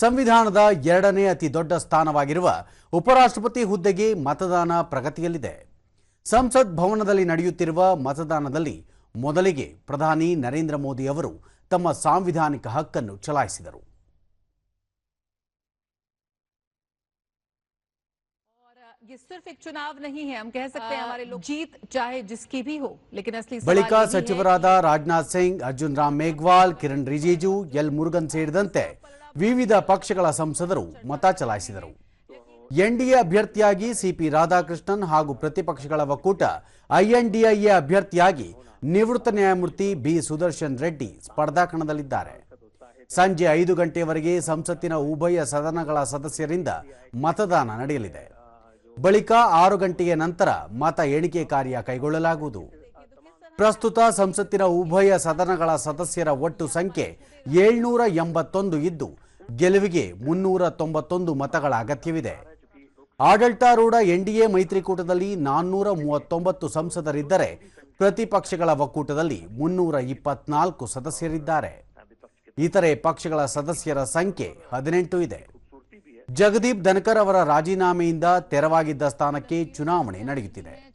ಸಂವಿಧಾನದ ಎರಡನೇ ಅತಿ ದೊಡ್ಡ ಸ್ಥಾನವಾಗಿರುವ ಉಪರಾಷ್ಟ್ರಪತಿ ಹುದ್ದೆಗೆ ಮತದಾನ ಪ್ರಗತಿಯಲ್ಲಿದೆ. ಸಂಸತ್ ಭವನದಲ್ಲಿ ನಡೆಯುತ್ತಿರುವ ಮತದಾನದಲ್ಲಿ ಮೊದಲಿಗೆ ಪ್ರಧಾನಿ ನರೇಂದ್ರ ಮೋದಿ ಅವರು ತಮ್ಮ ಸಾಂವಿಧಾನಿಕ ಹಕ್ಕನ್ನು ಚಲಾಯಿಸಿದರು. ಬಳಿಕ ಸಚಿವರಾದ ರಾಜನಾಥ್ ಸಿಂಗ್ ಅರ್ಜುನ್ ರಾಮ್ ಮೇಘ್ವಾಲ್ ಕಿರಣ್ ರಿಜಿಜು ಎಲ್ ಮುರುಗನ್ ಸೇರಿದಂತೆ ವಿವಿಧ ಪಕ್ಷಗಳ ಸಂಸದರು ಮತ ಚಲಾಯಿಸಿದರು. ಎನ್ಡಿಎ ಅಭ್ಯರ್ಥಿಯಾಗಿ ಸಿಪಿ ರಾಧಾಕೃಷ್ಣನ್ ಹಾಗೂ ಪ್ರತಿಪಕ್ಷಗಳ ಒಕ್ಕೂಟ ಐಎನ್ಡಿಎ ಅಭ್ಯರ್ಥಿಯಾಗಿ ನಿವೃತ್ತ ನ್ಯಾಯಮೂರ್ತಿ ಬಿ ಸುದರ್ಶನ್ ರೆಡ್ಡಿ ಸ್ಪರ್ಧಾಕಣದಲ್ಲಿದ್ದಾರೆ. ಸಂಜೆ ಐದು ಗಂಟೆಯವರೆಗೆ ಸಂಸತ್ತಿನ ಉಭಯ ಸದನಗಳ ಸದಸ್ಯರಿಂದ ಮತದಾನ ನಡೆಯಲಿದೆ. ಬಳಿಕ ಆರು ಗಂಟೆಯ ನಂತರ ಮತ ಎಣಿಕೆ ಕಾರ್ಯ ಕೈಗೊಳ್ಳಲಾಗುವುದು. ಪ್ರಸ್ತುತ ಸಂಸತ್ತಿನ ಉಭಯ ಸದನಗಳ ಸದಸ್ಯರ ಒಟ್ಟು ಸಂಖ್ಯೆ ಏಳ್ನೂರ ಎಂಬತ್ತೊಂದು ಇದ್ದು ಗೆಲುವಿಗೆ ಮುನ್ನೂರ ತೊಂಬತ್ತೊಂದು ಮತಗಳ ಅಗತ್ಯವಿದೆ. ಆಡಳಿತಾರೂಢ ಎನ್ಡಿಎ ಮೈತ್ರಿಕೂಟದಲ್ಲಿ ನಾನ್ನೂರ ಮೂವತ್ತೊಂಬತ್ತು ಸಂಸದರಿದ್ದರೆ ಪ್ರತಿಪಕ್ಷಗಳ ಒಕ್ಕೂಟದಲ್ಲಿ ಮುನ್ನೂರ ಇಪ್ಪತ್ನಾಲ್ಕು ಸದಸ್ಯರಿದ್ದಾರೆ. ಇತರೆ ಪಕ್ಷಗಳ ಸದಸ್ಯರ ಸಂಖ್ಯೆ ಹದಿನೆಂಟು ಇದೆ. ಜಗದೀಪ್ ಧನ್ಕರ್ ಅವರ ರಾಜೀನಾಮೆಯಿಂದ ತೆರವಾಗಿದ್ದ ಸ್ಥಾನಕ್ಕೆ ಚುನಾವಣೆ ನಡೆಯುತ್ತಿದೆ.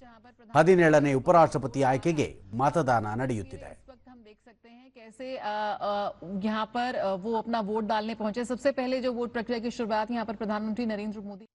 ಹದಿನೇಳನೇ ಉಪರಾಷ್ಟ್ರಪತಿ ಆಯ್ಕೆಗೆ ಮತದಾನ ನಡೆಯುತ್ತಿದೆ. देख सकते हैं कैसे यहाँ पर वो अपना वोट डालने पहुँचे। सबसे पहले जो वोट प्रक्रिया की शुरुआत यहाँ पर प्रधानमंत्री नरेंद्र मोदी